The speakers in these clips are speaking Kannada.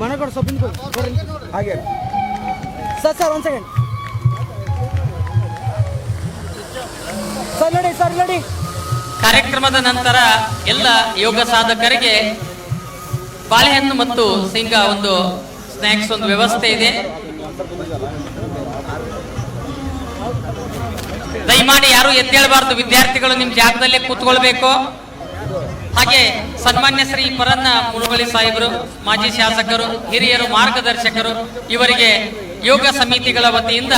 ಮನೆ ಸರ್ ಸರ್, ಒಂದು ಸೆಕೆಂಡ್ ಸರ್ ಸರ್ ಕಾರ್ಯಕ್ರಮದ ನಂತರ ಎಲ್ಲ ಯೋಗ ಸಾಧಕರಿಗೆ ಬಾಳೆಹಣ್ಣು ಮತ್ತು ಶೇಂಗಾ ಒಂದು ಸ್ನ್ಯಾಕ್ಸ್ ಒಂದು ವ್ಯವಸ್ಥೆ ಇದೆ. ದಯಮಾಡಿ ಯಾರು ಎದ್ದೇಳಬಾರ್ದು, ವಿದ್ಯಾರ್ಥಿಗಳು ನಿಮ್ ಜಾಗದಲ್ಲೇ ಕೂತ್ಕೊಳ್ಬೇಕು. ಹಾಗೆ ಸನ್ಮಾನ್ಯ ಶ್ರೀ ಪರನ್ನ ಮುಳುಗಳಿ ಸಾಹೇಬರು, ಮಾಜಿ ಶಾಸಕರು, ಹಿರಿಯರು, ಮಾರ್ಗದರ್ಶಕರು, ಇವರಿಗೆ ಯೋಗ ಸಮಿತಿಗಳ ವತಿಯಿಂದ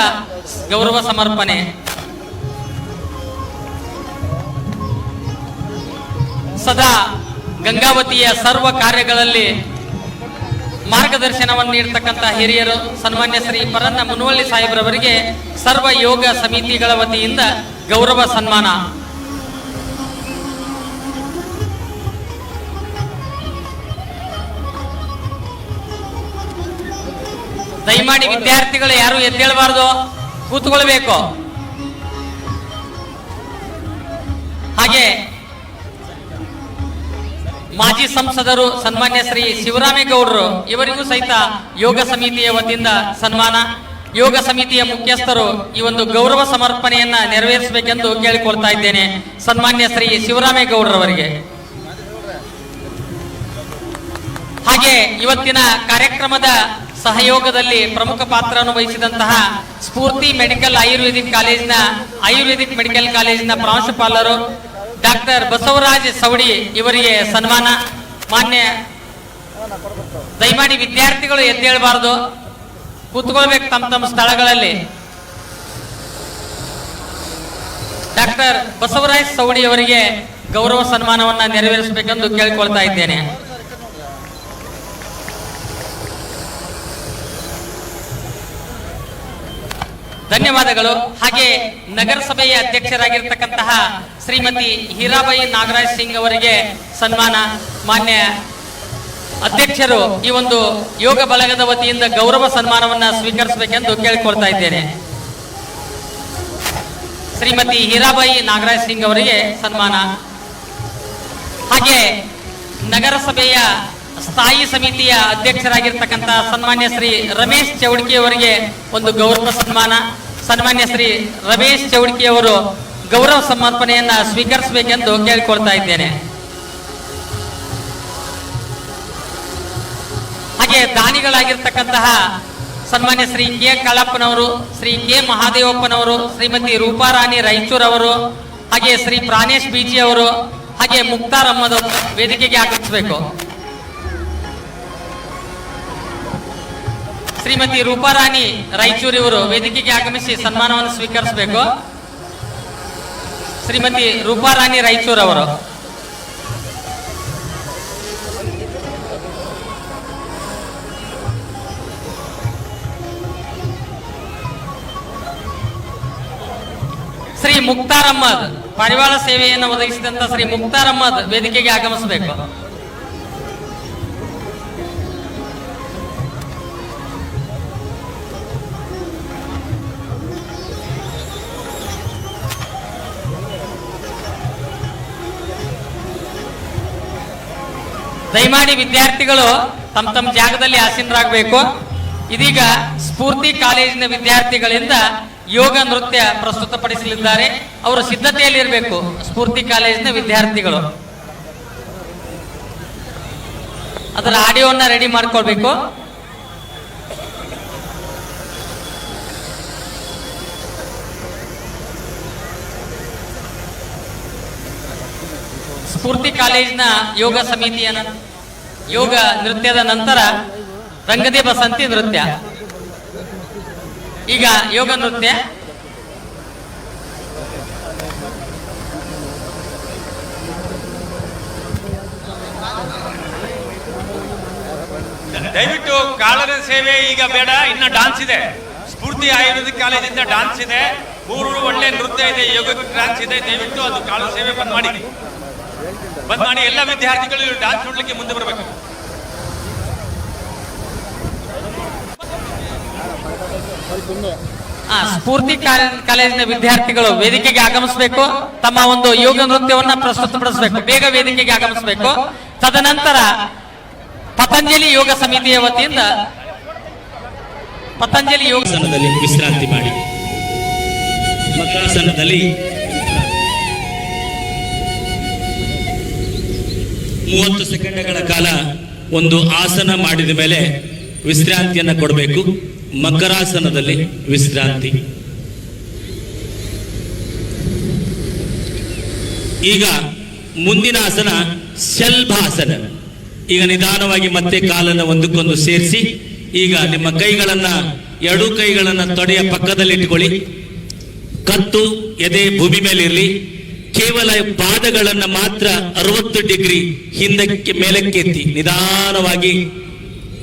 ಗೌರವ ಸಮರ್ಪಣೆ. ಸದಾ ಗಂಗಾವತಿಯ ಸರ್ವ ಕಾರ್ಯಗಳಲ್ಲಿ ಮಾರ್ಗದರ್ಶನವನ್ನು ನೀಡತಕ್ಕಂತ ಹಿರಿಯರು, ಸನ್ಮಾನ್ಯ ಶ್ರೀ ಪರನ್ನ ಮುನವಳ್ಳಿ ಸಾಹೇಬ್ರವರಿಗೆ ಸರ್ವ ಯೋಗ ಸಮಿತಿಗಳ ವತಿಯಿಂದ ಗೌರವ ಸನ್ಮಾನ. ದಯಮಾಡಿ ವಿದ್ಯಾರ್ಥಿಗಳು ಯಾರು ಎದ್ದೇಳಬಾರ್ದು? ಕೂತ್ಕೊಳ್ಬೇಕು. ಹಾಗೆ ಮಾಜಿ ಸಂಸದರು ಸನ್ಮಾನ್ಯ ಶ್ರೀ ಶಿವರಾಮೇಗೌಡರು ಇವರಿಗೂ ಸಹಿತ ಯೋಗ ಸಮಿತಿಯ ವತಿಯಿಂದ ಸನ್ಮಾನ. ಯೋಗ ಸಮಿತಿಯ ಮುಖ್ಯಸ್ಥರು ಈ ಒಂದು ಗೌರವ ಸಮರ್ಪಣೆಯನ್ನ ನೆರವೇರಿಸಬೇಕೆಂದು ಕೇಳಿಕೊಳ್ತಾ ಇದ್ದೇನೆ ಸನ್ಮಾನ್ಯ ಶ್ರೀ ಶಿವರಾಮೇಗೌಡರವರಿಗೆ ಹಾಗೆ ಇವತ್ತಿನ ಕಾರ್ಯಕ್ರಮದ ಸಹಯೋಗದಲ್ಲಿ ಪ್ರಮುಖ ಪಾತ್ರವನ್ನು ವಹಿಸಿದಂತಹ ಸ್ಫೂರ್ತಿ ಮೆಡಿಕಲ್ ಆಯುರ್ವೇದಿಕ್ ಕಾಲೇಜಿನ, ಆಯುರ್ವೇದಿಕ್ ಮೆಡಿಕಲ್ ಕಾಲೇಜಿನ ಪ್ರಾಂಶುಪಾಲರು ಡಾಕ್ಟರ್ ಬಸವರಾಜ್ ಸವಡಿ ಇವರಿಗೆ ಸನ್ಮಾನ. ಮಾನ್ಯ ದಯಮಾಡಿ ವಿದ್ಯಾರ್ಥಿಗಳು ಎದ್ದೇಳಬಾರದು. ಕೂತ್ಕೊಳ್ಬೇಕು ತಮ್ಮ ತಮ್ಮ ಸ್ಥಳಗಳಲ್ಲಿ. ಡಾಕ್ಟರ್ ಬಸವರಾಜ್ ಸವಡಿ ಅವರಿಗೆ ಗೌರವ ಸನ್ಮಾನವನ್ನು ನೆರವೇರಿಸಬೇಕೆಂದು ಕೇಳಿಕೊಳ್ತಾ ಇದ್ದೇನೆ. ಧನ್ಯವಾದಗಳು. ಹಾಗೆ ನಗರಸಭೆಯ ಅಧ್ಯಕ್ಷರಾಗಿರ್ತಕ್ಕಂತಹ ಶ್ರೀಮತಿ ಹೀರಾಬಾಯಿ ನಾಗರಾಜ್ ಸಿಂಗ್ ಅವರಿಗೆ ಸನ್ಮಾನ. ಮಾನ್ಯ ಅಧ್ಯಕ್ಷರು, ಈ ಒಂದು ಯೋಗ ಬಳಗದ ವತಿಯಿಂದ ಗೌರವ ಸನ್ಮಾನವನ್ನ ಸ್ವೀಕರಿಸಬೇಕೆಂದು ಕೇಳಿಕೊಳ್ತಾ ಇದ್ದೇನೆ. ಶ್ರೀಮತಿ ಹೀರಾಬಾಯಿ ನಾಗರಾಜ್ ಸಿಂಗ್ ಅವರಿಗೆ ಸನ್ಮಾನ. ಹಾಗೆ ನಗರಸಭೆಯ ಸ್ಥಾಯಿ ಸಮಿತಿಯ ಅಧ್ಯಕ್ಷರಾಗಿರ್ತಕ್ಕಂಥ ಸನ್ಮಾನ್ಯ ಶ್ರೀ ರಮೇಶ್ ಚೌಡ್ಕಿ ಅವರಿಗೆ ಒಂದು ಗೌರವ ಸನ್ಮಾನ. ಸನ್ಮಾನ್ಯ ಶ್ರೀ ರಮೇಶ್ ಚೌಡ್ಕಿ ಅವರು ಗೌರವ ಸಮರ್ಪಣೆಯನ್ನ ಸ್ವೀಕರಿಸಬೇಕೆಂದು ಕೇಳಿಕೊಳ್ತಾ ಇದ್ದೇನೆ. ಹಾಗೆ ದಾನಿಗಳಾಗಿರ್ತಕ್ಕಂತಹ ಸನ್ಮಾನ್ಯ ಶ್ರೀ ಕೆ ಕಳಪ್ಪನವರು, ಶ್ರೀ ಕೆ ಮಹಾದೇವಪ್ಪನವರು, ಶ್ರೀಮತಿ ರೂಪಾರಾಣಿ ರಾಯಚೂರ್ ಅವರು ಹಾಗೆ ಶ್ರೀ ಪ್ರಾಣೇಶ್ ಬೀಜಿ ಅವರು ಹಾಗೆ ಮುಕ್ತಾರ್ ವೇದಿಕೆಗೆ ಆಗಮಿಸಬೇಕು. ಶ್ರೀಮತಿ ರೂಪಾರಾಣಿ ರಾಯಚೂರು ಇವರು ವೇದಿಕೆಗೆ ಆಗಮಿಸಿ ಸನ್ಮಾನವನ್ನು ಸ್ವೀಕರಿಸಬೇಕು. ಶ್ರೀಮತಿ ರೂಪಾರಾಣಿ ರಾಯಚೂರ್ ಅವರು. ಶ್ರೀ ಮುಕ್ತಾರ್ ಪರಿವಾಳ ಪಾರಿವಾಳ ಸೇವೆಯನ್ನು ಒದಗಿಸಿದಂತ ಶ್ರೀ ಮುಕ್ತಾರ್ ಅಹ್ಮದ್ ವೇದಿಕೆಗೆ ಆಗಮಿಸಬೇಕು. ದಯಮಾಡಿ ವಿದ್ಯಾರ್ಥಿಗಳು ತಮ್ಮ ತಮ್ಮ ಜಾಗದಲ್ಲಿ ಆಸೀನರಾಗಬೇಕು. ಇದೀಗ ಸ್ಫೂರ್ತಿ ಕಾಲೇಜಿನ ವಿದ್ಯಾರ್ಥಿಗಳಿಂದ ಯೋಗ ನೃತ್ಯ ಪ್ರಸ್ತುತಪಡಿಸಲಿದ್ದಾರೆ. ಅವರು ಸಿದ್ಧತೆಯಲ್ಲಿ ಇರಬೇಕು ಸ್ಫೂರ್ತಿ ಕಾಲೇಜಿನ ವಿದ್ಯಾರ್ಥಿಗಳು. ಅದರ ಆಡಿಯೋನ ರೆಡಿ ಮಾಡ್ಕೊಳ್ಬೇಕು. ಸ್ಫೂರ್ತಿ ಕಾಲೇಜಿನ ಯೋಗ ಸಮಿತಿಯನ್ನು ಯೋಗ ನೃತ್ಯದ ನಂತರ ರಂಗದೇ ಬಸಂತಿ ನೃತ್ಯ. ಈಗ ಯೋಗ ನೃತ್ಯ. ದಯವಿಟ್ಟು ಕಾಲದ ಸೇವೆ ಈಗ ಬೇಡ, ಇನ್ನ ಡಾನ್ಸ್ ಇದೆ. ಸ್ಫೂರ್ತಿ ಆಯುರ್ವೇದಿಕ್ ಕಾಲೇಜಿಂದ ಡಾನ್ಸ್ ಇದೆ. ಮೂರು ಒಳ್ಳೆ ನೃತ್ಯ ಇದೆ ಯೋಗ ಡಾನ್ಸ್ ಇದೆ. ದಯವಿಟ್ಟು ಅದು ಕಾಲದ ಸೇವೆ ಬಂದ್ ಮಾಡಿ. ಬಂದ್ ಮಾಡಿ ಎಲ್ಲ ವಿದ್ಯಾರ್ಥಿಗಳು ಡಾನ್ಸ್ ನೋಡ್ಲಿಕ್ಕೆ ಮುಂದೆ ಬರಬೇಕು. ಆ, ಸ್ಫೂರ್ತಿ ಕಾಲೇಜಿನ ವಿದ್ಯಾರ್ಥಿಗಳು ವೇದಿಕೆಗೆ ಆಗಮಿಸಬೇಕು. ತಮ್ಮ ಒಂದು ಯೋಗ ನೃತ್ಯವನ್ನ ಪ್ರಸ್ತುತಪಡಿಸಬೇಕು. ಬೇಗ ವೇದಿಕೆಗೆ ಆಗಮಿಸಬೇಕು. ತದನಂತರ ಪತಂಜಲಿ ಯೋಗ ಸಮಿತಿಯ ವತಿಯಿಂದ ಪತಂಜಲಿ ಯೋಗ ವಿಶ್ರಾಂತಿ ಮಾಡಿ. ಮಕರಾಸನದಲ್ಲಿ ಮೂವತ್ತು ಸೆಕೆಂಡ್ಗಳ ಕಾಲ ಒಂದು ಆಸನ ಮಾಡಿದ ಮೇಲೆ ವಿಶ್ರಾಂತಿಯನ್ನು ಕೊಡಬೇಕು. ಮಕರಾಸನದಲ್ಲಿ ವಿಶ್ರಾಂತಿ. ಈಗ ಮುಂದಿನ ಆಸನ ಶಲ್ಭಾಸನ. ಈಗ ನಿಧಾನವಾಗಿ ಮತ್ತೆ ಕಾಲನ್ನು ಒಂದಕ್ಕೊಂದು ಸೇರಿಸಿ, ಈಗ ನಿಮ್ಮ ಕೈಗಳನ್ನ ಎರಡೂ ಕೈಗಳನ್ನ ತೊಡೆಯ ಪಕ್ಕದಲ್ಲಿ ಇಟ್ಕೊಳ್ಳಿ ಕತ್ತು ಎದೆ ಭೂಮಿ ಮೇಲೆ ಇರಲಿ ಕೇವಲ ಪಾದಗಳನ್ನ ಮಾತ್ರ ಅರವತ್ತು ಡಿಗ್ರಿ ಹಿಂದಕ್ಕೆ ಮೇಲಕ್ಕೆ ಎತ್ತಿ. ನಿಧಾನವಾಗಿ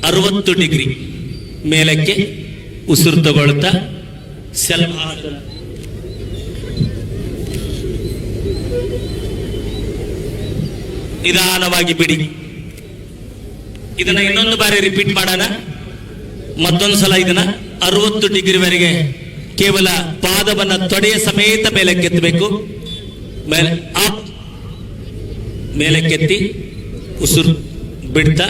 ಅರವತ್ತು ಡಿಗ್ರಿ ಮೇಲಕ್ಕೆ ಉಸಿರು ತಗೊಳ್ತಾ ಶಲ್ಭಾಸನ ನಿಧಾನವಾಗಿ ಬಿಡಿ. ಇದನ್ನ ಇನ್ನೊಂದು ಬಾರಿ ರಿಪೀಟ್ ಮಾಡೋಣ. ಮತ್ತೊಂದು ಸಲ ಇದನ್ನ ಅರವತ್ತು ಡಿಗ್ರಿವರೆಗೆ ಕೇವಲ ಪಾದವನ್ನ ತೊಡೆಯ ಸಮೇತ ಮೇಲೆ ಕೆತ್ತಬೇಕು ಮೇಲೆ ಅಪ್ ಮೇಲೆ ಕೆತ್ತಿ, ಉಸಿರು ಬಿಡ್ತಾ,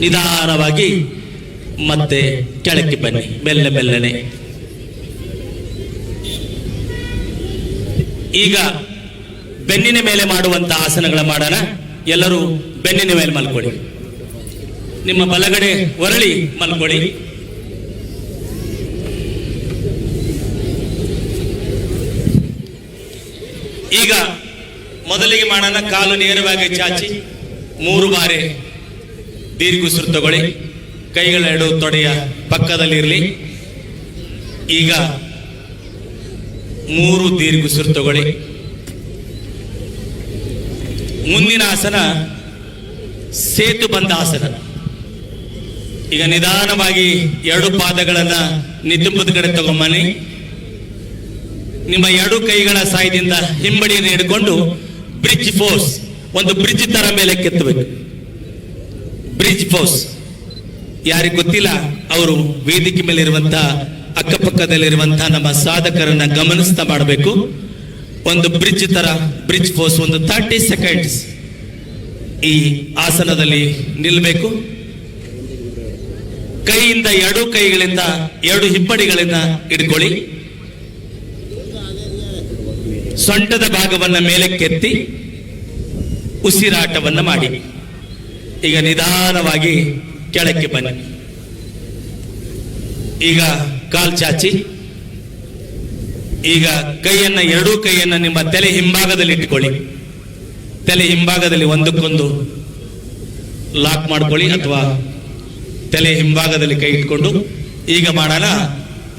ನಿಧಾನವಾಗಿ ಮತ್ತೆ ಕೆಳಕ್ಕೆ ಬನ್ನಿ, ಮೆಲ್ಲ ಮೆಲ್ಲನೆ. ಈಗ ಬೆನ್ನಿನ ಮೇಲೆ ಮಾಡುವಂತ ಆಸನಗಳ ಮಾಡೋಣ. ಎಲ್ಲರೂ ಬೆನ್ನಿನ ಮೇಲೆ ಮಲ್ಕೊಳ್ಳಿ. ನಿಮ್ಮ ಬಲಗಡೆ ಒರಳಿ ಮಲ್ಕೊಳ್ಳಿ. ಈಗ ಮೊದಲಿಗೆ ಮಾಡೋಣ ಕಾಲು ನೇರವಾಗಿ ಚಾಚಿ. ಮೂರು ಬಾರಿ ದೀರ್ಘ ತಗೊಳ್ಳಿ ಕೈಗಳೆರಡು ತೊಡೆಯ ಪಕ್ಕದಲ್ಲಿರಲಿ. ಈಗ ಮೂರು ದೀರ್ಘ ಉಸಿರು ತಗೊಳ್ಳಿ ಮುಂದಿನ ಆಸನ ಸೇತು ಬಂದ ಆಸನ. ಈಗ ನಿಧಾನವಾಗಿ ಎರಡು ಪಾದಗಳನ್ನ ನಿತುಂಬದ ಕಡೆ ತಗೊಂಬನ್ನಿ. ನಿಮ್ಮ ಎರಡು ಕೈಗಳ ಸಹಾಯದಿಂದ ಹಿಂಬಡಿಯನ್ನು ಹಿಡ್ಕೊಂಡು ಬ್ರಿಡ್ಜ್ ಫೋರ್ಸ್ ಒಂದು ಬ್ರಿಡ್ಜ್ ತರ ಮೇಲೆ ಕೆತ್ತಬೇಕು. ಬ್ರಿಡ್ಜ್ ಫೋರ್ಸ್ ಯಾರಿಗೆ ಗೊತ್ತಿಲ್ಲ, ಅವರು ವೇದಿಕೆ ಮೇಲೆ ಇರುವಂತಹ ಅಕ್ಕಪಕ್ಕದಲ್ಲಿರುವಂತಹ ನಮ್ಮ ಸಾಧಕರನ್ನ ಗಮನಿಸ್ತಾ ಮಾಡಬೇಕು. ಒಂದು ಬ್ರಿಡ್ಜ್ ತರ ಬ್ರಿಡ್ಜ್ ಫೋರ್ಸ್ ಒಂದು ತರ್ಟಿ ಸೆಕೆಂಡ್ಸ್ ಈ ಆಸನದಲ್ಲಿ ನಿಲ್ಲಬೇಕು ಕೈಯಿಂದ ಎರಡು ಕೈಗಳಿಂದ ಎರಡು ಹಿಪ್ಪಡಿಗಳಿಂದ ಹಿಡ್ಕೊಳ್ಳಿ. ಸೊಂಟದ ಭಾಗವನ್ನ ಮೇಲೆ ಕೆತ್ತಿ ಉಸಿರಾಟವನ್ನ ಮಾಡಿ. ಈಗ ನಿಧಾನವಾಗಿ ಕೆಳಕ್ಕೆ ಬನ್ನಿ. ಈಗ ಕಾಲ್ ಚಾಚಿ. ಈಗ ಕೈಯನ್ನ, ಎರಡೂ ಕೈಯನ್ನ ನಿಮ್ಮ ತಲೆ ಹಿಂಭಾಗದಲ್ಲಿ ಇಟ್ಕೊಳ್ಳಿ. ತಲೆ ಹಿಂಭಾಗದಲ್ಲಿ ಒಂದಕ್ಕೊಂದು ಲಾಕ್ ಮಾಡ್ಕೊಳ್ಳಿ ಅಥವಾ ತಲೆ ಹಿಂಭಾಗದಲ್ಲಿ ಕೈ ಇಟ್ಕೊಂಡು. ಈಗ ಮಾಡೋಣ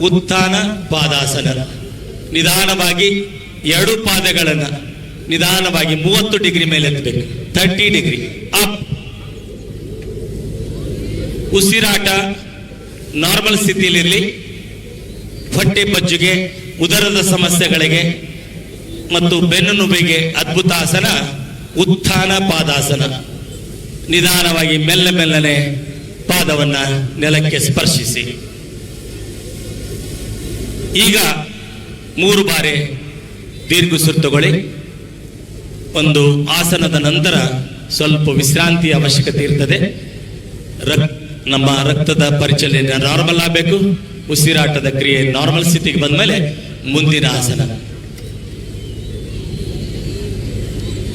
ಉತ್ಥಾನ ಪಾದಾಸನ. ನಿಧಾನವಾಗಿ ಎರಡು ಪಾದಗಳನ್ನ ನಿಧಾನವಾಗಿ ಮೂವತ್ತು ಡಿಗ್ರಿ ಮೇಲೆ ಎತ್ತಬೇಕು. Thirty degree. ಅಪ್ ಉಸಿರಾಟ ನಾರ್ಮಲ್ ಸ್ಥಿತಿಯಲ್ಲಿರಲಿ. ಹೊಟ್ಟೆ ಬಜ್ಜುಗೆ, ಉದರದ ಸಮಸ್ಯೆಗಳಿಗೆ ಮತ್ತು ಬೆನ್ನು ನೋವಿಗೆ ಅದ್ಭುತ ಆಸನ, ಉತ್ಥಾನ ಪಾದಾಸನ. ನಿಧಾನವಾಗಿ ಮೆಲ್ಲ ಮೆಲ್ಲನೆ ಪಾದವನ್ನ ನೆಲಕ್ಕೆ ಸ್ಪರ್ಶಿಸಿ. ಈಗ ಮೂರು ಬಾರಿ ದೀರ್ಘ ಉಸಿರು ತಗೊಳ್ಳಿ ಒಂದು ಆಸನದ ನಂತರ ಸ್ವಲ್ಪ ವಿಶ್ರಾಂತಿ ಅವಶ್ಯಕತೆ ಇರ್ತದೆ. ರಕ್- ನಮ್ಮ ರಕ್ತದ ಪರಿಚಲನೆ ನಾರ್ಮಲ್ ಆಗಬೇಕು. ಉಸಿರಾಟದ ಕ್ರಿಯೆ ನಾರ್ಮಲ್ ಸ್ಥಿತಿಗೆ ಬಂದ್ಮೇಲೆ ಮುಂದಿನ ಆಸನ.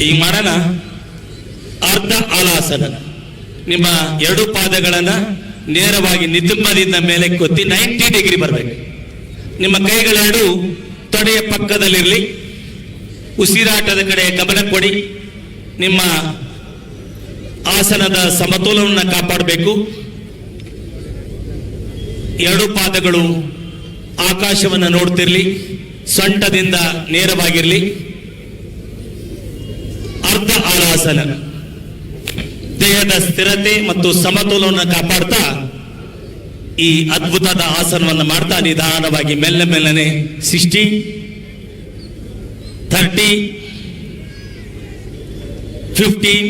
ಈ ಮರಣ ಅರ್ಧ ಆಲಾಸನ ನಿಮ್ಮ ಎರಡು ಪಾದಗಳನ್ನ ನೇರವಾಗಿ ನಿತುಂಬದಿಂದ ಮೇಲೆ ಕೊತ್ತಿ ನೈಂಟಿ ಡಿಗ್ರಿ ಬರಬೇಕು. ನಿಮ್ಮ ಕೈಗಳೆರಡು ತೊಡೆಯ ಪಕ್ಕದಲ್ಲಿರಲಿ. ಉಸಿರಾಟದ ಕಡೆ ಗಮನ ಕೊಡಿ. ನಿಮ್ಮ ಆಸನದ ಸಮತೋಲನವನ್ನು ಕಾಪಾಡಬೇಕು. ಎರಡು ಪಾದಗಳು ಆಕಾಶವನ್ನು ನೋಡ್ತಿರ್ಲಿ, ಸೊಂಟದಿಂದ ನೇರವಾಗಿರಲಿ. ಅರ್ಧ ಆಲಾಸನ ದೇಹದ ಸ್ಥಿರತೆ ಮತ್ತು ಸಮತೋಲನ ಕಾಪಾಡ್ತಾ ಈ ಅದ್ಭುತದ ಆಸನವನ್ನು ಮಾಡ್ತಾ ನಿಧಾನವಾಗಿ, ಮೆಲ್ಲ ಮೆಲ್ಲನೆ ಸೃಷ್ಟಿ. 30, 15,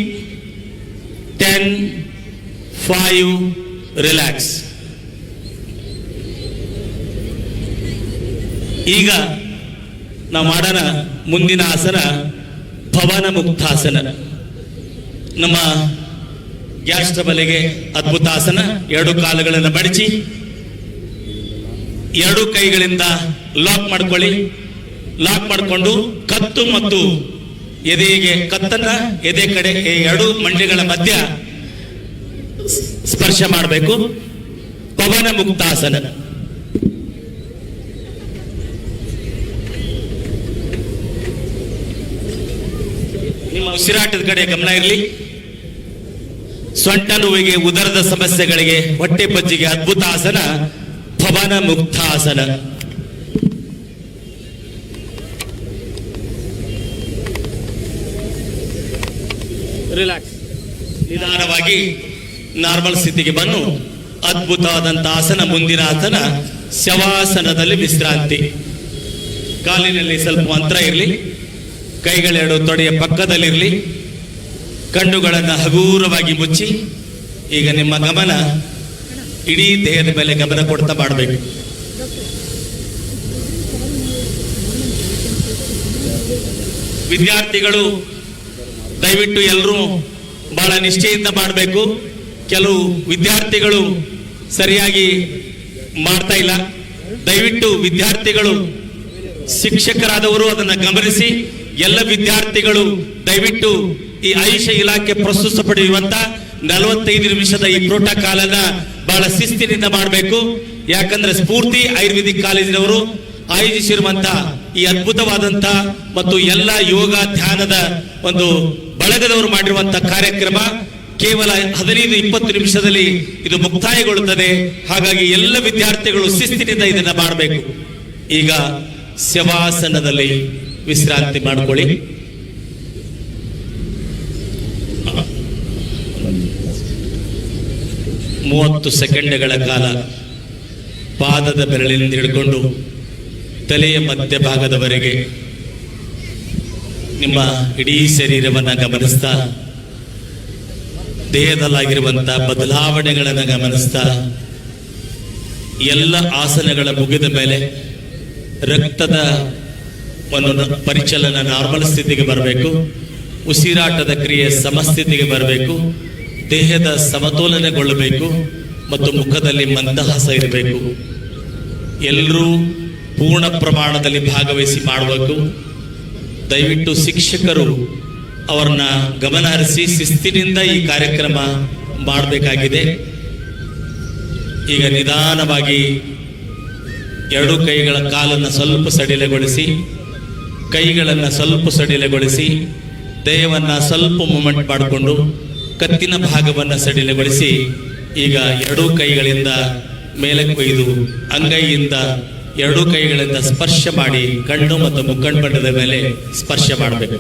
10, 5, ರಿಲ್ಯಾಕ್ಸ್ ಈಗ ನಾವು ಮಾಡೋಣ ಮುಂದಿನ ಆಸನ ಭವನ ಮುಕ್ತಾಸನ. ನಮ್ಮ ಗ್ಯಾಸ್ಟ್ರ ಬಲೆಗೆ ಅದ್ಭುತ ಆಸನ. ಎರಡು ಕಾಲುಗಳನ್ನು ಬಡಚಿ ಎರಡು ಕೈಗಳಿಂದ ಲಾಕ್ ಮಾಡ್ಕೊಳ್ಳಿ. ಲಾಕ್ ಮಾಡಿಕೊಂಡು ಕತ್ತು ಮತ್ತು ಎದೆಗೆ ಕತ್ತನ್ನ ಎದೆ ಕಡೆ ಎರಡು ಮಂಡಿಗಳ ಮಧ್ಯ ಸ್ಪರ್ಶ ಮಾಡಬೇಕು. ಪವನ ಮುಕ್ತಾಸನ. ನಿಮ್ಮ ಉಸಿರಾಟದ ಕಡೆ ಗಮನ ಇರಲಿ. ಸೊಂಟ ನೋವಿಗೆ, ಉದರದ ಸಮಸ್ಯೆಗಳಿಗೆ ಹೊಟ್ಟೆ ಬಜ್ಜಿಗೆ ಅದ್ಭುತ ಆಸನ ಪವನ ಮುಕ್ತಾಸನ. ರಿಲ್ಯಾಕ್ಸ್ ನಿಧಾನವಾಗಿ ನಾರ್ಮಲ್ ಸ್ಥಿತಿಗೆ ಬಂದು ಅದ್ಭುತವಾದಂಥ ಆಸನ, ಮುಂದಿನ ಆಸನ, ಶವಾಸನದಲ್ಲಿ ವಿಶ್ರಾಂತಿ. ಕಾಲಿನಲ್ಲಿ ಸ್ವಲ್ಪ ಅಂತರ ಇರಲಿ, ಕೈಗಳೆರಡು ತೊಡೆಯ ಪಕ್ಕದಲ್ಲಿರಲಿ, ಕಣ್ಣುಗಳನ್ನು ಹಗೂರವಾಗಿ ಮುಚ್ಚಿ, ಈಗ ನಿಮ್ಮ ಗಮನ ಇಡೀ ದೇಹದ ಮೇಲೆ ಗಮನ ಕೊಡ್ತಾ ಮಾಡಬೇಕು ವಿದ್ಯಾರ್ಥಿಗಳು ದಯವಿಟ್ಟು ಎಲ್ಲರೂ ಬಹಳ ನಿಷ್ಠೆಯಿಂದ ಮಾಡಬೇಕು. ಕೆಲವು ವಿದ್ಯಾರ್ಥಿಗಳು ಸರಿಯಾಗಿ ಮಾಡ್ತಾ ಇಲ್ಲ. ದಯವಿಟ್ಟು ವಿದ್ಯಾರ್ಥಿಗಳು, ಶಿಕ್ಷಕರಾದವರು ಅದನ್ನು ಗಮನಿಸಿ. ಎಲ್ಲ ವಿದ್ಯಾರ್ಥಿಗಳು ದಯವಿಟ್ಟು ಈ ಆಯುಷ ಇಲಾಖೆ ಪ್ರಸ್ತುತಪಡಿರುವಂತ ನಲವತ್ತೈದು ನಿಮಿಷದ ಈ ಪ್ರೋಟೋಕಾಲ್ ಅನ್ನ ಬಹಳ ಶಿಸ್ತಿನಿಂದ ಮಾಡಬೇಕು. ಯಾಕಂದ್ರೆ ಸ್ಫೂರ್ತಿ ಆಯುರ್ವೇದಿಕ್ ಕಾಲೇಜಿನವರು ಆಯೋಜಿಸಿರುವಂತ ಈ ಅದ್ಭುತವಾದಂತ ಮತ್ತು ಎಲ್ಲ ಯೋಗ ಧ್ಯಾನದ ಒಂದು ಬಳಗದವರು ಮಾಡಿರುವಂತಹ ಕಾರ್ಯಕ್ರಮ ಕೇವಲ ಹದಿನೈದು ಇಪ್ಪತ್ತು ನಿಮಿಷದಲ್ಲಿ ಇದು ಮುಕ್ತಾಯಗೊಳ್ಳುತ್ತದೆ. ಹಾಗಾಗಿ ಎಲ್ಲ ವಿದ್ಯಾರ್ಥಿಗಳು ಶಿಸ್ತಿನಿಂದ ಇದನ್ನ ಮಾಡಬೇಕು. ಈಗ ಶವಾಸನದಲ್ಲಿ ವಿಶ್ರಾಂತಿ ಮಾಡಿಕೊಳ್ಳಿ. ಮೂವತ್ತು ಸೆಕೆಂಡ್ಗಳ ಕಾಲ ಪಾದದ ಬೆರಳಿನಿಂದ ಹಿಡ್ಕೊಂಡು ತಲೆಯ ಮಧ್ಯಭಾಗದವರೆಗೆ ನಿಮ್ಮ ಇಡೀ ಶರೀರವನ್ನು ಗಮನಿಸ್ತಾ ದೇಹದಲ್ಲಾಗಿರುವಂತಹ ಬದಲಾವಣೆಗಳನ್ನು ಗಮನಿಸ್ತಾ, ಎಲ್ಲ ಆಸನಗಳ ಮುಗಿದ ಮೇಲೆ ರಕ್ತದ ಒಂದು ಪರಿಚಲನ ನಾರ್ಮಲ್ ಸ್ಥಿತಿಗೆ ಬರಬೇಕು, ಉಸಿರಾಟದ ಕ್ರಿಯೆ ಸಮಸ್ಥಿತಿಗೆ ಬರಬೇಕು, ದೇಹದ ಸಮತೋಲನಗೊಳ್ಳಬೇಕು ಮತ್ತು ಮುಖದಲ್ಲಿ ಮಂದಹಾಸ ಇರಬೇಕು. ಎಲ್ಲರೂ ಪೂರ್ಣ ಪ್ರಮಾಣದಲ್ಲಿ ಭಾಗವಹಿಸಿ ಮಾಡಬೇಕು. ದಯವಿಟ್ಟು ಶಿಕ್ಷಕರು ಅವರನ್ನ ಗಮನ ಹರಿಸಿ ಶಿಸ್ತಿನಿಂದ ಈ ಕಾರ್ಯಕ್ರಮ ಮಾಡಬೇಕಾಗಿದೆ. ಈಗ ನಿಧಾನವಾಗಿ ಎರಡು ಕೈಗಳ ಕಾಲನ್ನು ಸ್ವಲ್ಪ ಸಡಿಲಗೊಳಿಸಿ, ಕೈಗಳನ್ನು ಸ್ವಲ್ಪ ಸಡಿಲಗೊಳಿಸಿ, ದೇಹವನ್ನು ಸ್ವಲ್ಪ ಮೂಮೆಂಟ್ ಮಾಡಿಕೊಂಡು ಕತ್ತಿನ ಭಾಗವನ್ನು ಸಡಿಲಗೊಳಿಸಿ, ಈಗ ಎರಡೂ ಕೈಗಳಿಂದ ಮೇಲೆ ಕೊಯ್ದು ಅಂಗೈಯಿಂದ ಎರಡೂ ಕೈಗಳಿಂದ ಸ್ಪರ್ಶ ಮಾಡಿ ಕಣ್ಣು ಮತ್ತು ಮುಕ್ಕಣ್ಬಣ್ಣದ ಮೇಲೆ ಸ್ಪರ್ಶ ಮಾಡಬೇಕು.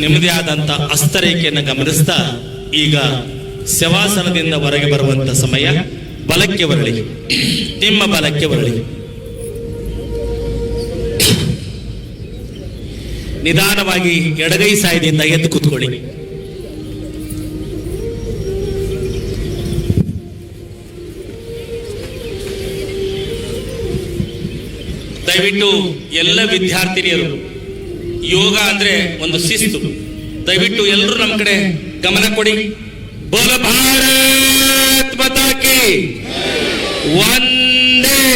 ನಿಮ್ಮದೇ ಆದಂತ ಅಸ್ತರೇಖೆಯನ್ನು ಗಮನಿಸ್ತಾ ಈಗ ಶವಾಸನದಿಂದ ಹೊರಗೆ ಬರುವಂತ ಸಮಯ. ಬಲಕ್ಕೆ ಬರಲಿ ನಿಮ್ಮ ಬಲಕ್ಕೆ ಬರಲಿ ನಿಧಾನವಾಗಿ ಎಡಗೈ ಸಾಯದಿಂದ ಎದ್ದು ಕೂತ್ಕೊಳ್ಳಿ. ದಯವಿಟ್ಟು ಎಲ್ಲ ವಿದ್ಯಾರ್ಥಿನಿಯರು, ಯೋಗ ಅಂದ್ರೆ ಒಂದು ಶಿಸ್ತು. ದಯವಿಟ್ಟು ಎಲ್ಲರೂ ನಮ್ಮ ಕಡೆ ಗಮನ ಕೊಡಿ. ಬೋಲ ಭಾರತ್ ಒಂದೇ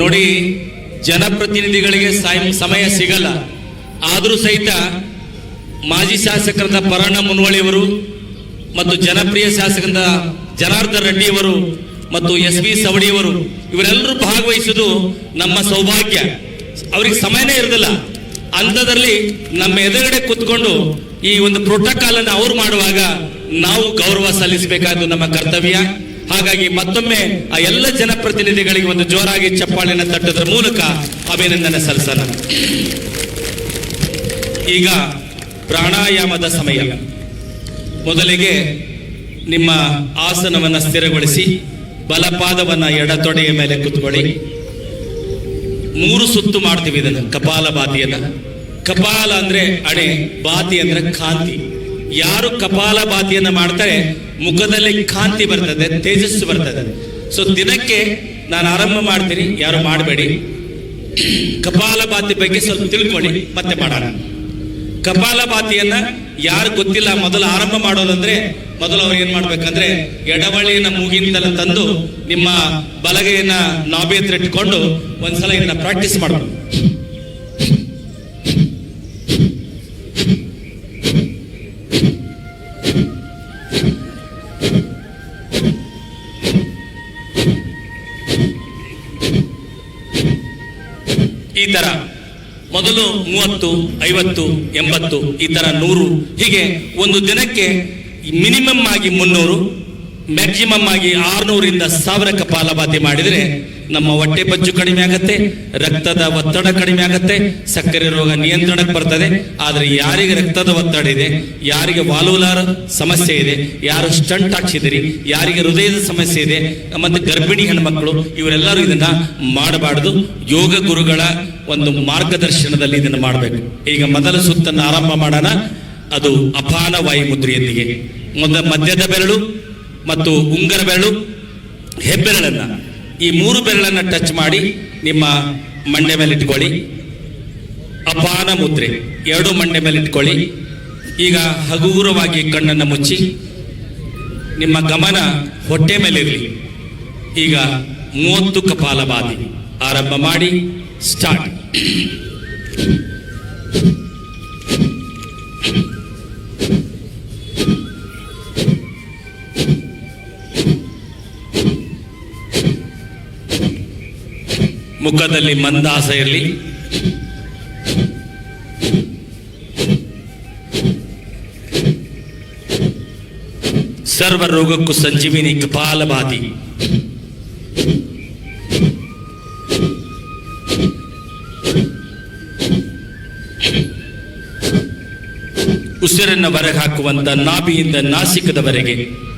ನೋಡಿ, ಜನಪ್ರತಿನಿಧಿಗಳಿಗೆ ಸಮಯ ಸಿಗಲ್ಲ. ಆದರೂ ಸಹಿತ ಮಾಜಿ ಶಾಸಕರಾದ ಪರಣ ಮುನ್ವಳಿಯವರು ಮತ್ತು ಜನಪ್ರಿಯ ಶಾಸಕರಾದ ಜನಾರ್ದನ್ ರೆಡ್ಡಿಯವರು ಮತ್ತು ಎಸ್ ಬಿ ಸವಡಿಯವರು ಇವರೆಲ್ಲರೂ ಭಾಗವಹಿಸೋದು ನಮ್ಮ ಸೌಭಾಗ್ಯ. ಅವ್ರಿಗೆ ಸಮಯನೇ ಇರೋದಿಲ್ಲ. ಅಂಥದ್ರಲ್ಲಿ ನಮ್ಮ ಎದುರುಗಡೆ ಕೂತ್ಕೊಂಡು ಈ ಒಂದು ಪ್ರೋಟೋಕಾಲ್ ಅನ್ನು ಅವ್ರು ಮಾಡುವಾಗ ನಾವು ಗೌರವ ಸಲ್ಲಿಸಬೇಕಾದ ನಮ್ಮ ಕರ್ತವ್ಯ. ಹಾಗಾಗಿ ಮತ್ತೊಮ್ಮೆ ಆ ಎಲ್ಲ ಜನಪ್ರತಿನಿಧಿಗಳಿಗೆ ಒಂದು ಜೋರಾಗಿ ಚಪ್ಪಾಳೆಯನ್ನು ತಟ್ಟೋದ್ರ ಮೂಲಕ ಅಭಿನಂದನೆ ಸಲ್ಲಿಸೋಣ. ಈಗ ಪ್ರಾಣಾಯಾಮದ ಸಮಯ. ಮೊದಲಿಗೆ ನಿಮ್ಮ ಆಸನವನ್ನು ಸ್ಥಿರಗೊಳಿಸಿ. ಬಲಪಾದವನ್ನ ಎಡತೊಡೆಯ ಮೇಲೆ ಕುತ್ಕೊಳ್ಳಿ. ಮೂರು ಸುತ್ತು ಮಾಡ್ತೀವಿ ಇದನ್ನು, ಕಪಾಲ ಬಾತಿಯನ್ನ. ಕಪಾಲ ಅಂದ್ರೆ ಅಣೆ, ಬಾತಿ ಅಂದ್ರೆ ಕಾಂತಿ. ಯಾರು ಕಪಾಲ ಬಾತಿಯನ್ನ ಮಾಡ್ತಾರೆ, ಮುಖದಲ್ಲಿ ಕಾಂತಿ ಬರ್ತದೆ, ತೇಜಸ್ಸು ಬರ್ತದೆ. ಸೊ ದಿನಕ್ಕೆ ನಾನು ಆರಂಭ ಮಾಡ್ತೀನಿ, ಯಾರು ಮಾಡಬೇಡಿ. ಕಪಾಲ ಬಾತಿ ಬಗ್ಗೆ ಸ್ವಲ್ಪ ತಿಳ್ಕೊಳ್ಳಿ, ಮತ್ತೆ ಮಾಡೋಣ. ಕಪಾಲಭಾತಿಯನ್ನ ಯಾರು ಗೊತ್ತಿಲ್ಲ, ಮೊದಲು ಆರಂಭ ಮಾಡೋದಂದ್ರೆ ಮೊದಲು ಅವ್ರು ಏನ್ ಮಾಡ್ಬೇಕಂದ್ರೆ ಎಡವಳಿಯನ್ನ ಮೂಗಿನಿಂದಲ ತಂದು ನಿಮ್ಮ ಬಲಗೈಯನ್ನ ನಾಭಿ ಹತ್ರ ಇಟ್ಕೊಂಡು ಒಂದ್ಸಲ ಇದನ್ನ ಪ್ರಾಕ್ಟೀಸ್ ಮಾಡಬೇಕು. ಈ ತರ ಮೊದಲು ಮೂವತ್ತು, ಐವತ್ತು, ಎಂಬತ್ತು, ಈ ತರ ನೂರು, ಹೀಗೆ ಒಂದು ದಿನಕ್ಕೆ ಮಿನಿಮಮ್ ಆಗಿ ಮುನ್ನೂರು, ಮ್ಯಾಕ್ಸಿಮಮ್ ಆಗಿ ಆರ್ನೂರಿಂದ ಸಾವಿರ ಕಪಾಲಭಾತಿ ಮಾಡಿದರೆ ನಮ್ಮ ಹೊಟ್ಟೆ ಬಜ್ಜು ಕಡಿಮೆ ಆಗತ್ತೆ, ರಕ್ತದ ಒತ್ತಡ ಕಡಿಮೆ ಆಗತ್ತೆ, ಸಕ್ಕರೆ ರೋಗ ನಿಯಂತ್ರಣಕ್ಕೆ ಬರ್ತದೆ. ಆದ್ರೆ ಯಾರಿಗೆ ರಕ್ತದ ಒತ್ತಡ ಇದೆ, ಯಾರಿಗೆ ವಾಲುಲಾರ ಸಮಸ್ಯೆ ಇದೆ, ಯಾರು ಸ್ಟಂಟ್ ಹಾಕ್ಸಿದಿರಿ, ಯಾರಿಗೆ ಹೃದಯದ ಸಮಸ್ಯೆ ಇದೆ, ಮತ್ತೆ ಗರ್ಭಿಣಿ ಹೆಣ್ಮಕ್ಳು, ಇವರೆಲ್ಲರೂ ಇದನ್ನ ಮಾಡಬಾರದು. ಯೋಗ ಗುರುಗಳ ಒಂದು ಮಾರ್ಗದರ್ಶನದಲ್ಲಿ ಇದನ್ನು ಮಾಡಬೇಕು. ಈಗ ಮೊದಲ ಸುತ್ತನ್ನು ಆರಂಭ ಮಾಡೋಣ. ಅದು ಅಪಾನ ವಾಯು ಮುದ್ರೆಯೊಂದಿಗೆ ಮೊದಲ ಮಧ್ಯದ ಬೆರಳು ಮತ್ತು ಉಂಗರ ಬೆರಳು, ಹೆಬ್ಬೆರಳನ್ನ. ಈ ಮೂರು ಬೆರಳನ್ನ ಟಚ್ ಮಾಡಿ ನಿಮ್ಮ ಮಂಡೆ ಮೇಲೆ ಇಟ್ಕೊಳ್ಳಿ. ಅಪಾನ ಮುದ್ರೆ, ಎರಡು ಮಂಡೆ ಮೇಲೆ ಇಟ್ಕೊಳ್ಳಿ. ಈಗ ಹಗುರವಾಗಿ ಕಣ್ಣನ್ನು ಮುಚ್ಚಿ, ನಿಮ್ಮ ಗಮನ ಹೊಟ್ಟೆ ಮೇಲೆ ಇರಲಿ. ಈಗ ಮೂವತ್ತು ಕಪಾಲಭಾತಿ ಆರಂಭ ಮಾಡಿ ಸ್ಟಾರ್ಟ್ ಮುಖದಲ್ಲಿ ಮಂದಾಸ ಇರಲಿ. ಸರ್ವ ರೋಗಕ್ಕೂ ಸಂಜೀವಿನಿ ಕಪಾಲಭಾತಿ. ಉಸಿರನ್ನು ಹೊರಗೆ ಹಾಕುವಂತ ನಾಭಿಯಿಂದ ನಾಸಿಕದವರೆಗೆ.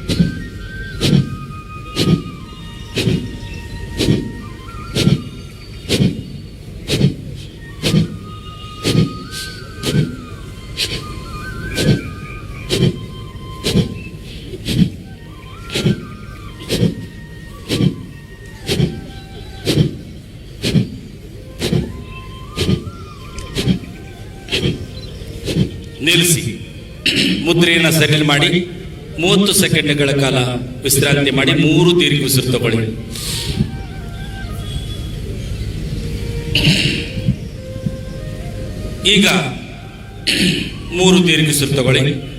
ಮಾಡಿ ಮೂವತ್ತು ಸೆಕೆಂಡ್ಗಳ ಕಾಲ ವಿಶ್ರಾಂತಿ ಮಾಡಿ ಮೂರು ದೀರ್ಘ ಉಸಿರು ತಗೊಳ್ಳಿ. ಈಗ ಮೂರು ದೀರ್ಘ ಉಸಿರು ತಗೊಳ್ಳಿ.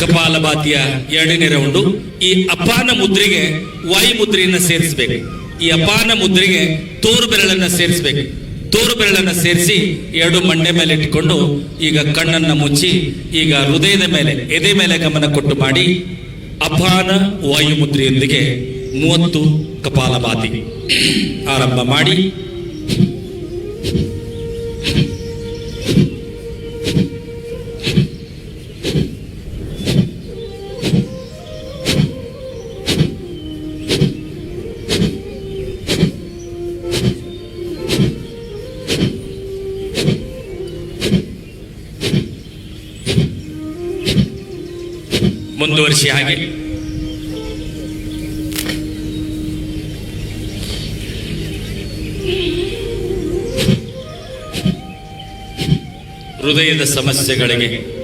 ಕಪಾಲಭಾತಿಯ ಎರಡನೇ ರೌಂಡು ಈ ಅಪಾನ ಮುದ್ರೆಗೆ ವಾಯು ಮುದ್ರೆಯನ್ನು ಸೇರಿಸಬೇಕು. ಈ ಅಪಾನ ಮುದ್ರೆಗೆ ತೋರು ಬೆರಳನ್ನ ಸೇರಿಸಬೇಕು. ತೋರು ಬೆರಳನ್ನ ಸೇರಿಸಿ ಎರಡು ಮಂಡೆ ಮೇಲೆ ಇಟ್ಕೊಂಡು ಈಗ ಕಣ್ಣನ್ನ ಮುಚ್ಚಿ ಈಗ ಹೃದಯದ ಮೇಲೆ, ಎದೆ ಮೇಲೆ ಗಮನ ಕೊಟ್ಟು ಮಾಡಿ ಅಪಾನ ವಾಯು ಮುದ್ರೆಯೊಂದಿಗೆ ಮೂವತ್ತು ಕಪಾಲಭಾತಿ. ಆರಂಭ ಮಾಡಿ. ಹಾಗೆ ಹೃದಯದ ಸಮಸ್ಯೆಗಳಿಗೆ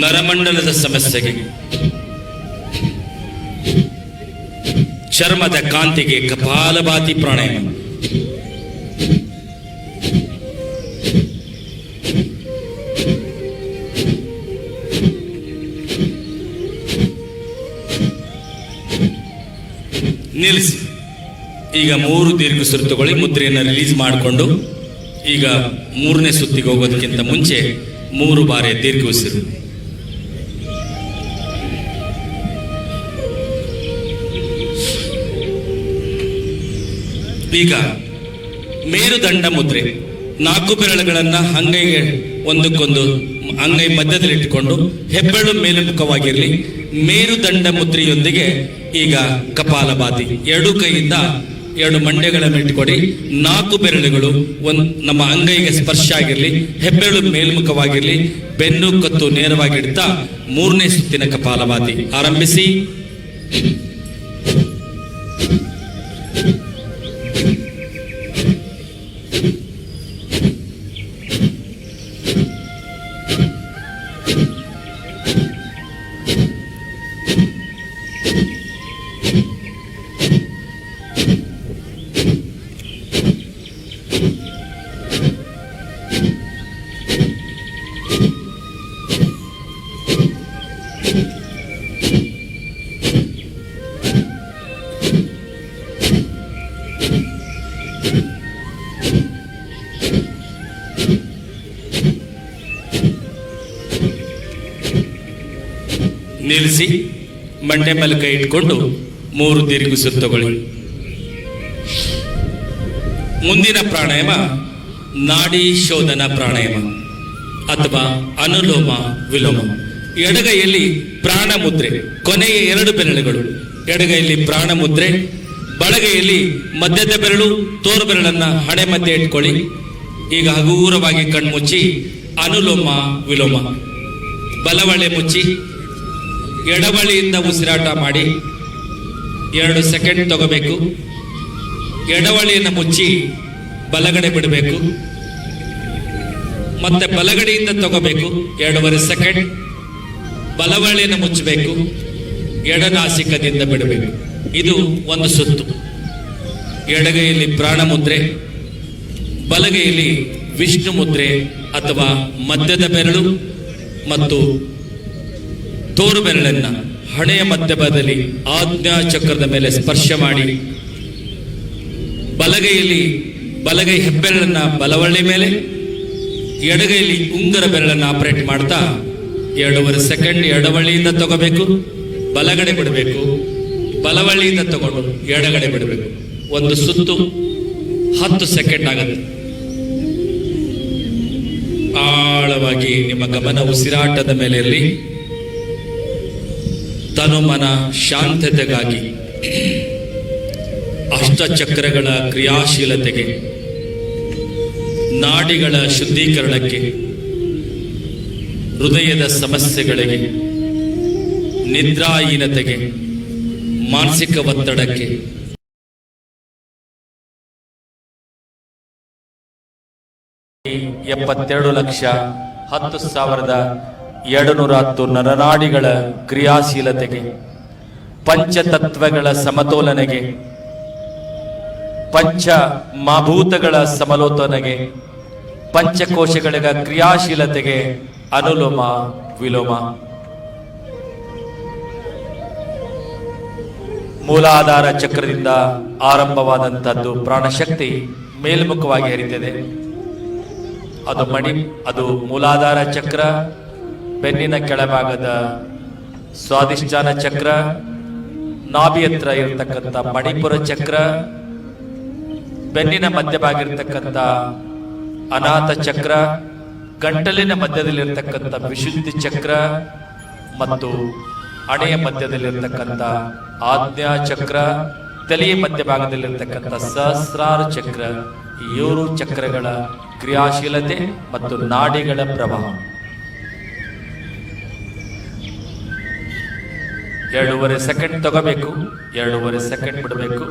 ನರಮಂಡಲದ ಸಮಸ್ಯೆಗೆ ಚರ್ಮದ ಕಾಂತಿಗೆ ಕಪಾಲಭಾತಿ ಪ್ರಾಣಾಯಾಮ. ನಿಲ್ಲಿಸಿ. ಈಗ ಮೂರು ದೀರ್ಘ ತಗೊಳ್ಳಿ ಮುದ್ರೆಯನ್ನು ರಿಲೀಸ್ ಮಾಡಿಕೊಂಡು, ಈಗ ಮೂರನೇ ಸುತ್ತಿಗೆ ಹೋಗೋದಕ್ಕಿಂತ ಮುಂಚೆ ಮೂರು ಬಾರಿ ದೀರ್ಘ ಉಸಿರು. ಈಗ ಮೇರುದಂಡ ಮುದ್ರೆ. ನಾಲ್ಕು ಬೆರಳುಗಳನ್ನ ಅಂಗೈಗೆ ಒಂದಕ್ಕೊಂದು, ಅಂಗೈ ಮಧ್ಯದಲ್ಲಿ ಇಟ್ಟುಕೊಂಡು ಹೆಬ್ಬೆರಳು ಮೇಲ್ಮುಖವಾಗಿರಲಿ ಮೇರುದಂಡ ಮುದ್ರೆಯೊಂದಿಗೆ ಈಗ ಕಪಾಲಭಾತಿ ಎರಡು ಕೈಯಿಂದ ಎರಡು ಮಂಡ್ಯಗಳನ್ನು ಇಟ್ಕೊಡಿ ನಾಲ್ಕು ಬೆರಳುಗಳು, ಒಂದ್ ನಮ್ಮ ಅಂಗೈಗೆ ಸ್ಪರ್ಶ ಆಗಿರಲಿ, ಹೆಬ್ಬೆರಳು ಮೇಲ್ಮುಖವಾಗಿರಲಿ, ಬೆನ್ನು ಕತ್ತು ನೇರವಾಗಿಡ್ತಾ ಮೂರನೇ ಸುತ್ತಿನ ಕಪಾಲಭಾತಿ ಆರಂಭಿಸಿ. ಮಂಡೆ ಮೇಲೆ ಕೈ ಇಟ್ಕೊಂಡು ಮೂರು ಸುತ್ತು ತಗೊಳ್ಳಿ ಮುಂದಿನ ಪ್ರಾಣಾಯಾಮ ನಾಡಿ ಶೋಧನ ಪ್ರಾಣಾಯಾಮ ಅಥವಾ ಅನುಲೋಮ ವಿಲೋಮ. ಎಡಗೈಯಲ್ಲಿ ಪ್ರಾಣ ಮುದ್ರೆ ಕೊನೆಯ ಎರಡು ಬೆರಳುಗಳು. ಎಡಗೈಯಲ್ಲಿ ಪ್ರಾಣ ಮುದ್ರೆ ಬಲಗೈಯಲ್ಲಿ ಮಧ್ಯದ ಬೆರಳು, ತೋರು ಬೆರಳನ್ನ ಹಣೆ ಮಧ್ಯೆ ಇಟ್ಕೊಳ್ಳಿ. ಈಗ ಹಗೂರವಾಗಿ ಕಣ್ಮುಚ್ಚಿ ಅನುಲೋಮ ವಿಲೋಮ. ಬಲವಳೆ ಮುಚ್ಚಿ ಎಡಬಳಿಯಿಂದ ಉಸಿರಾಟ ಮಾಡಿ ಎರಡು ಸೆಕೆಂಡ್ ತಗೋಬೇಕು. ಎಡವಳಿಯನ್ನು ಮುಚ್ಚಿ ಬಲಗಡೆ ಬಿಡಬೇಕು. ಮತ್ತೆ ಬಲಗಡೆಯಿಂದ ತಗೋಬೇಕು. ಎರಡೂವರೆ ಸೆಕೆಂಡ್ ಬಲವಳಿಯನ್ನು ಮುಚ್ಚಬೇಕು. ಎಡನಾಸಿಕದಿಂದ ಬಿಡಬೇಕು. ಇದು ಒಂದು ಸುತ್ತು. ಎಡಗೈಯಲ್ಲಿ ಪ್ರಾಣ ಮುದ್ರೆ ಬಲಗೈಯಲ್ಲಿ ವಿಷ್ಣು ಮುದ್ರೆ ಅಥವಾ ಮಧ್ಯದ ಬೆರಳು ಮತ್ತು ತೋರು ಬೆರಳನ್ನ ಹಣೆಯ ಮಧ್ಯಭಾಗದಲ್ಲಿ ಆಜ್ಞಾ ಚಕ್ರದ ಮೇಲೆ ಸ್ಪರ್ಶ ಮಾಡಿ. ಬಲಗೈಯಲ್ಲಿ ಬಲಗೈ ಹೆಬ್ಬೆರಳನ್ನ ಬಲವಳ್ಳಿ ಮೇಲೆ, ಎಡಗೈಯಲ್ಲಿ ಉಂಗರ ಬೆರಳನ್ನ ಆಪರೇಟ್ ಮಾಡ್ತಾ ಎರಡೂವರೆ ಸೆಕೆಂಡ್ ಎಡವಳ್ಳಿಯಿಂದ ತಗೋಬೇಕು, ಬಲಗಡೆ ಬಿಡಬೇಕು, ಬಲವಳ್ಳಿಯಿಂದ ತಗೊಂಡು ಎಡಗಡೆ ಬಿಡಬೇಕು. ಒಂದು ಸುತ್ತು ಹತ್ತು ಸೆಕೆಂಡ್ ಆಗುತ್ತೆ. ಆಳವಾಗಿ ನಿಮ್ಮ ಗಮನ ಉಸಿರಾಟದ ಮೇಲೆ ಇರಲಿ ತನುಮನ ಶಾಂತತೆಗಾಗಿ. ಅಷ್ಟಚಕ್ರಗಳ ಕ್ರಿಯಾಶೀಲತೆಗೆ. ನಾಡಿಗಳ ಶುದ್ಧೀಕರಣಕ್ಕೆ. ಹೃದಯದ ಸಮಸ್ಯೆಗಳಿಗೆ. ನಿದ್ರಾಹೀನತೆಗೆ. ಮಾನಸಿಕ ಒತ್ತಡಕ್ಕೆ. ಎಪ್ಪತ್ತೆರಡು ಲಕ್ಷ ಹತ್ತು ಸಾವಿರದ ಎರಡು ನೂರ ಹತ್ತು ನರನಾಡಿಗಳ ಕ್ರಿಯಾಶೀಲತೆಗೆ, ಪಂಚತತ್ವಗಳ ಸಮತೋಲನೆಗೆ ಪಂಚ ಮಾಭೂತಗಳ ಸಮಲೋತನೆಗೆ ಪಂಚಕೋಶಗಳ ಕ್ರಿಯಾಶೀಲತೆಗೆ ಅನುಲೋಮ, ವಿಲೋಮ. ಮೂಲಾಧಾರ ಚಕ್ರದಿಂದ ಆರಂಭವಾದಂಥದ್ದು ಪ್ರಾಣಶಕ್ತಿ ಮೇಲ್ಮುಖವಾಗಿ ಹರಿತಿದೆ. ಅದು ಮಣಿ, ಅದು ಮೂಲಾಧಾರ ಚಕ್ರ ಬೆನ್ನಿನ ಕೆಳಭಾಗದ ಸ್ವಾಧಿಷ್ಠಾನ ಚಕ್ರ, ನಾಭಿ ಹತ್ರ ಇರತಕ್ಕಂಥ ಮಣಿಪುರ ಚಕ್ರ, ಬೆನ್ನಿನ ಮಧ್ಯಭಾಗ ಇರತಕ್ಕಂಥ ಅನಾಥ ಚಕ್ರ, ಗಂಟಲಿನ ಮಧ್ಯದಲ್ಲಿರ್ತಕ್ಕಂಥ ವಿಶುದ್ಧಿ ಚಕ್ರ ಮತ್ತು ಹಣೆಯ ಮಧ್ಯದಲ್ಲಿರ್ತಕ್ಕಂಥ ಆಜ್ಞಾ ಚಕ್ರ, ತಲೆಯ ಮಧ್ಯಭಾಗದಲ್ಲಿರ್ತಕ್ಕಂಥ ಸಹಸ್ರಾರು ಚಕ್ರ, ಏಳು ಚಕ್ರಗಳ ಕ್ರಿಯಾಶೀಲತೆ ಮತ್ತು ನಾಡಿಗಳ ಪ್ರಭಾವ ಎರಡೂವರೆ ಸೆಕೆಂಡ್ ತಗೋಬೇಕು, ಎರಡೂವರೆ ಸೆಕೆಂಡ್ ಬಿಡಬೇಕು.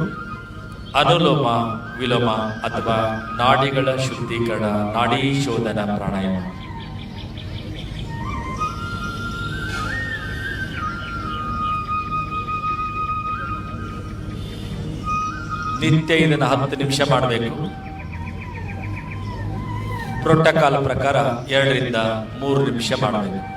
ಅನುಲೋಮ, ವಿಲೋಮ ಅಥವಾ ನಾಡಿಗಳ ಶುದ್ಧೀಕರಣ, ನಾಡಿ ಶೋಧನ ಪ್ರಾಣಾಯಾಮ. ನಿತ್ಯ ಇದನ್ನು ಹತ್ತು ನಿಮಿಷ ಮಾಡಬೇಕು. ಪ್ರೋಟೋಕಾಲ್ ಪ್ರಕಾರ ಎರಡರಿಂದ ಮೂರು ನಿಮಿಷ ಮಾಡಬೇಕು.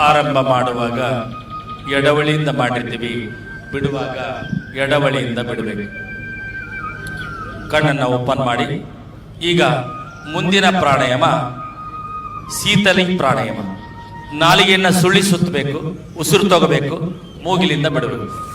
ಆರಂಭ ಮಾಡುವಾಗ ಎಡವಳಿಯಿಂದ ಮಾಡಿರ್ತೀವಿ ಬಿಡುವಾಗ ಎಡವಳಿಯಿಂದ ಬಿಡಬೇಕು. ಕಣ್ಣನ್ನು ಓಪನ್ ಮಾಡಿ. ಈಗ ಮುಂದಿನ ಪ್ರಾಣಾಯಾಮ ಶೀತಲಿಂಗ್ ಪ್ರಾಣಾಯಾಮ. ನಾಲಿಗೆಯನ್ನು ಸುಳ್ಳಿ ಸುತ್ತಬೇಕು, ಉಸಿರು ತಗೋಬೇಕು, ಮೂಗಿಲಿಂದ ಬಿಡಬೇಕು.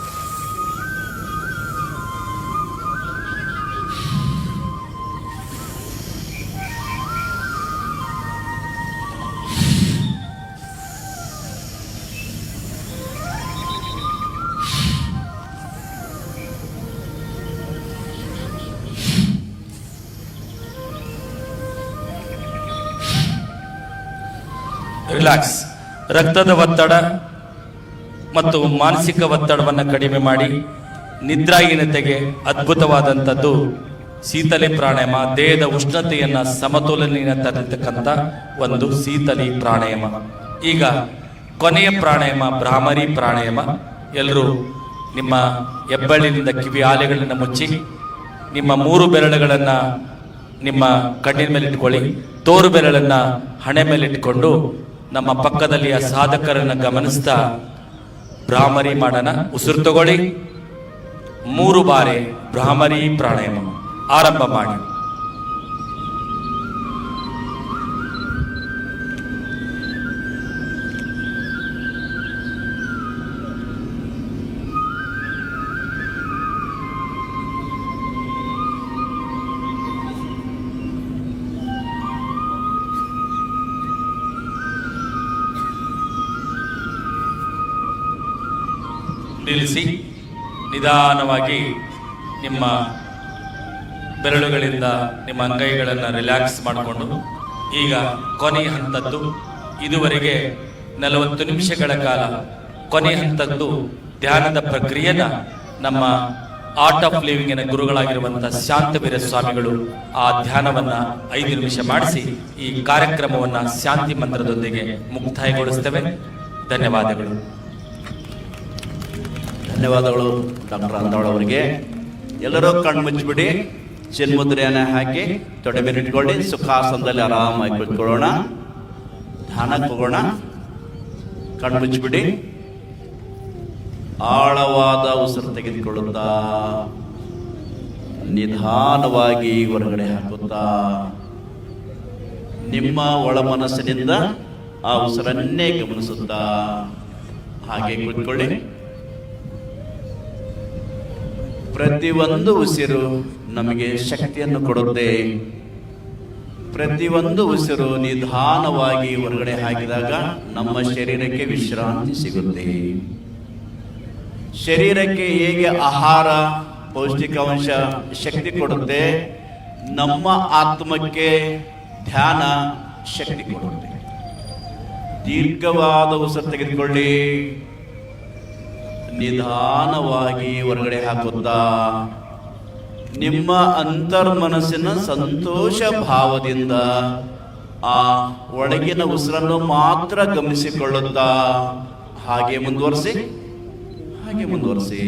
ರಿಲ್ಯಾಕ್ಸ್. ರಕ್ತದ ಒತ್ತಡ ಮತ್ತು ಮಾನಸಿಕ ಒತ್ತಡವನ್ನು ಕಡಿಮೆ ಮಾಡಿ ನಿದ್ರಾಹೀನತೆಗೆ ಅದ್ಭುತವಾದಂಥದ್ದು ಶೀತಲಿ ಪ್ರಾಣಾಯಾಮ, ದೇಹದ ಉಷ್ಣತೆಯನ್ನು ಸಮತೋಲನ ತರತಕ್ಕಂಥ ಒಂದು ಶೀತಲಿ ಪ್ರಾಣಾಯಾಮ. ಈಗ ಕೊನೆಯ ಪ್ರಾಣಾಯಾಮ, ಭ್ರಾಮರಿ ಪ್ರಾಣಾಯಾಮ. ಎಲ್ಲರೂ ನಿಮ್ಮ ಹೆಬ್ಬಳ್ಳಿನಿಂದ ಕಿವಿ ಆಲೆಗಳನ್ನು ಮುಚ್ಚಿ, ನಿಮ್ಮ ಮೂರು ಬೆರಳುಗಳನ್ನು ನಿಮ್ಮ ಕಣ್ಣಿನ ಮೇಲೆ ಇಟ್ಕೊಳ್ಳಿ, ತೋರು ಬೆರಳನ್ನು ಹಣೆ ಮೇಲೆ ಇಟ್ಕೊಂಡು ನಮ್ಮ ಪಕ್ಕದಲ್ಲಿ ಆ ಸಾಧಕರನ್ನು ಗಮನಿಸ್ತಾ ಭ್ರಾಮರಿ ಮಾಡನ ಉಸಿರು ತಗೊಳ್ಳಿ. ಮೂರು ಬಾರಿ ಭ್ರಾಮರಿ ಪ್ರಾಣಾಯಾಮ ಆರಂಭ ಮಾಡಿ. ನಿಲ್ಲಿಸಿ ನಿಧಾನವಾಗಿ ನಿಮ್ಮ ಬೆರಳುಗಳಿಂದ ನಿಮ್ಮ ಅಂಗೈಗಳನ್ನು ರಿಲ್ಯಾಕ್ಸ್ ಮಾಡಿಕೊಂಡು ಈಗ ಕೊನೆ ಹಂತದ್ದು ಇದುವರೆಗೆ ನಲವತ್ತು ನಿಮಿಷಗಳ ಕಾಲ ಕೊನೆ ಹಂತದ್ದು ಧ್ಯಾನದ ಪ್ರಕ್ರಿಯೆನ ನಮ್ಮ ಆರ್ಟ್ ಆಫ್ ಲಿವಿಂಗಿನ ಗುರುಗಳಾಗಿರುವಂಥ ಶಾಂತವೀರ ಸ್ವಾಮಿಗಳು ಆ ಧ್ಯಾನವನ್ನ ಐದು ನಿಮಿಷ ಮಾಡಿಸಿ ಈ ಕಾರ್ಯಕ್ರಮವನ್ನ ಶಾಂತಿ ಮಂತ್ರದೊಂದಿಗೆ ಮುಕ್ತಾಯಗೊಳಿಸ್ತೇವೆ ಧನ್ಯವಾದಗಳು. ಧನ್ಯವಾದಗಳು ಡಾಕ್ಟರ್ ಅಂದಾಳ್ ಅವರಿಗೆ. ಎಲ್ಲರೂ ಕಣ್ ಮುಚ್ಚಿಬಿಡಿ, ಚಿನ್ಮುದ್ರೆಯನ್ನ ಹಾಕಿ ತೊಡೆ ಮೇಲೆ ಇಟ್ಕೊಳ್ಳಿ, ಸುಖಾಸನದಲ್ಲಿ ಆರಾಮಾಗಿ ಕುತ್ಕೊಳ್ಳೋಣ. ಧ್ಯಾನಕ್ಕೆ ಹೋಗೋಣ ಕಣ್ಣು ಮುಚ್ಚಿಬಿಡಿ. ಆಳವಾದ ಉಸಿರು ತೆಗೆದುಕೊಳ್ಳುತ್ತಾ, ನಿಧಾನವಾಗಿ ಹೊರಗಡೆ ಹಾಕುತ್ತಾ, ನಿಮ್ಮ ಒಳ ಮನಸ್ಸಿನಿಂದ ಆ ಉಸಿರನ್ನೇ ಗಮನಿಸುತ್ತಾ, ಹಾಗೆ ಕುತ್ಕೊಳ್ಳಿ. ಪ್ರತಿಯೊಂದು ಉಸಿರು ನಮಗೆ ಶಕ್ತಿಯನ್ನು ಕೊಡುತ್ತೆ. ಪ್ರತಿಯೊಂದು ಉಸಿರು ನಿಧಾನವಾಗಿ ಹೊರಗಡೆ ಹಾಕಿದಾಗ ನಮ್ಮ ಶರೀರಕ್ಕೆ ವಿಶ್ರಾಂತಿ ಸಿಗುತ್ತೆ. ಶರೀರಕ್ಕೆ ಹೇಗೆ ಆಹಾರ, ಪೌಷ್ಟಿಕಾಂಶ ಶಕ್ತಿ ಕೊಡುತ್ತೆ? ನಮ್ಮ ಆತ್ಮಕ್ಕೆ ಧ್ಯಾನ ಶಕ್ತಿ ಕೊಡುತ್ತೆ. ದೀರ್ಘವಾದ ಉಸಿರು ತೆಗೆದುಕೊಳ್ಳಿ. ನಿಧಾನವಾಗಿ ಹೊರಗಡೆ ಹಾಕುತ್ತಾ, ನಿಮ್ಮ ಅಂತರ್ಮನಸ್ಸಿನ ಸಂತೋಷ ಭಾವದಿಂದ ಆ ಒಳಗಿನ ಉಸಿರನ್ನು ಮಾತ್ರ ಗಮನಿಸಿಕೊಳ್ಳುತ್ತಾ, ಹಾಗೆ ಮುಂದುವರಿಸಿ ಹಾಗೆ ಮುಂದುವರಿಸಿ.